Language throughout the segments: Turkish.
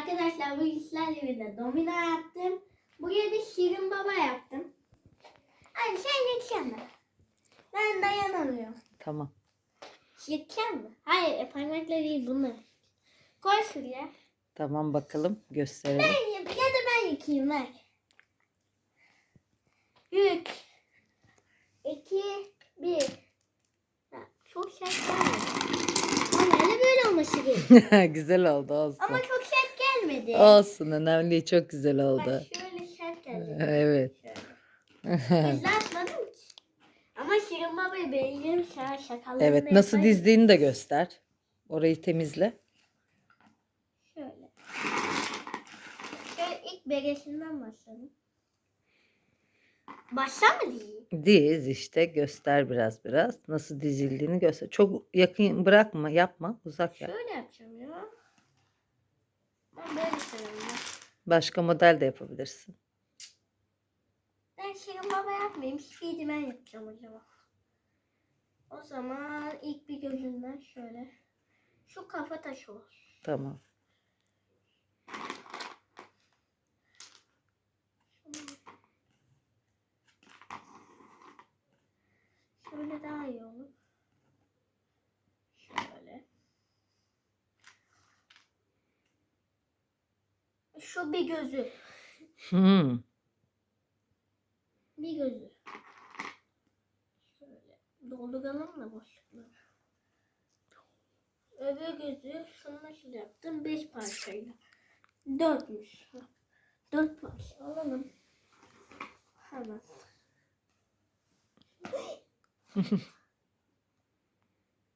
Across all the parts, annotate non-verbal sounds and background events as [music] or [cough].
Arkadaşlar bu işlerle birlikte domino yaptım. Buraya da şirin baba yaptım. Hadi sen geçeceksin mi? Ben dayanamıyorum. Tamam. Yıkacağım mı? Hayır e, parmakla değil bunu. Koy şuraya. Tamam bakalım gösterelim. Ben yap- ya da ben yıkayayım ver. Üç. iki, bir. Ha, çok. Ama öyle böyle olması gerek. [laughs] güzel oldu olsun. Ama çok gelmedi. Olsun önemli değil, çok güzel oldu. Bak şöyle geldi. Evet. [laughs] Ki. Ama benziyorum sana şakalarını evet nasıl yapayım. dizdiğini de göster. Orayı temizle. Şöyle. Şöyle ilk beresinden başladım. Başla mı diyeyim? Diz işte göster biraz biraz. Nasıl dizildiğini göster. Çok yakın bırakma yapma uzak yap. Şöyle yapacağım ya. Ben böyle seviyorum. Başka model de yapabilirsin. Ben Şirin Baba yapmayayım. Spiderman yapacağım acaba. O zaman ilk bir gözünden şöyle. Şu kafa taşı olsun. Tamam. Şöyle daha iyi olur. Şöyle. Şu bir gözü. Hmm. Bir gözü. Şöyle dolduralım da boşlukları. Öbür gözü şunu nasıl yaptım? Beş parçayla. Dörtmüş. Dört parça alalım. Hemen. [laughs]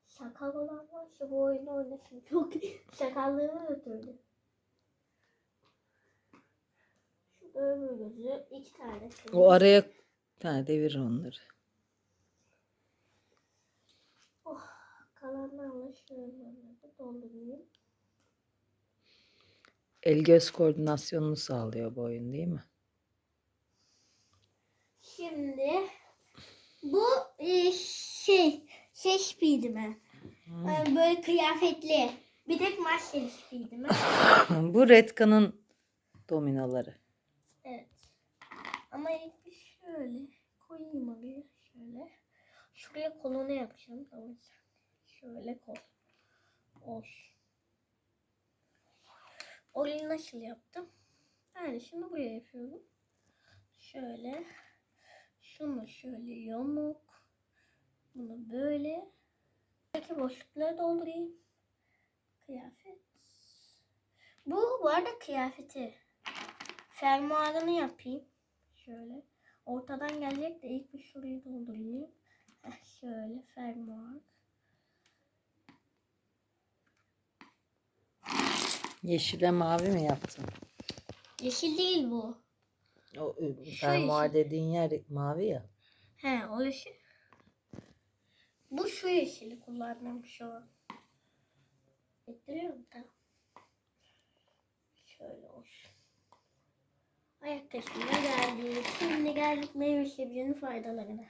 Sakal olan varsa bu oyunu oynasın. Çok sakallığımı götürdü. Şu öbür gözü iki tane. O araya ha, devir onları. Oh, kalanlarla şöyle doldurayım. El göz koordinasyonunu sağlıyor bu oyun değil mi? Şimdi bu e, şey şey Spiderman. E, böyle kıyafetli. Bir tek maskeli Spiderman. [laughs] bu Redka'nın dominoları. Evet. Ama ilk bir şöyle koyayım oraya şöyle. Şuraya kolunu yapacağım. Tamam. Şöyle kol. Olsun. Orayı nasıl yaptım? Yani şunu buraya yapıyorum. Şöyle. Şunu şöyle yamuk. Bunu böyle. Buradaki boşlukları doldurayım. Kıyafet. Bu bu arada kıyafeti. Fermuarını yapayım. Şöyle. Ortadan gelecek de ilk bir şurayı doldurayım. Heh, şöyle fermuar. Yeşile mavi mi yaptın? Yeşil değil bu. O Şu fermuar yeşil. dediğin yer mavi ya. He o yeşil. Bu şu yeşili kullandım şu an. Ettiriyorum tamam. Şöyle olsun. Ayak taşına geldik. Şimdi geldik meyve sebzenin faydalarına.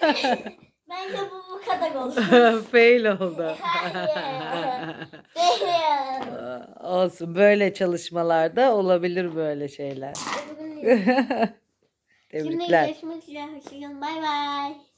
Taşı. Bence bu bu kadar olsun. [laughs] Fail oldu. [laughs] Hayır. Olsun böyle çalışmalarda olabilir böyle şeyler. Bugün Şimdi [laughs] Tebrikler. görüşmek üzere. Hoşçakalın. Bay bay.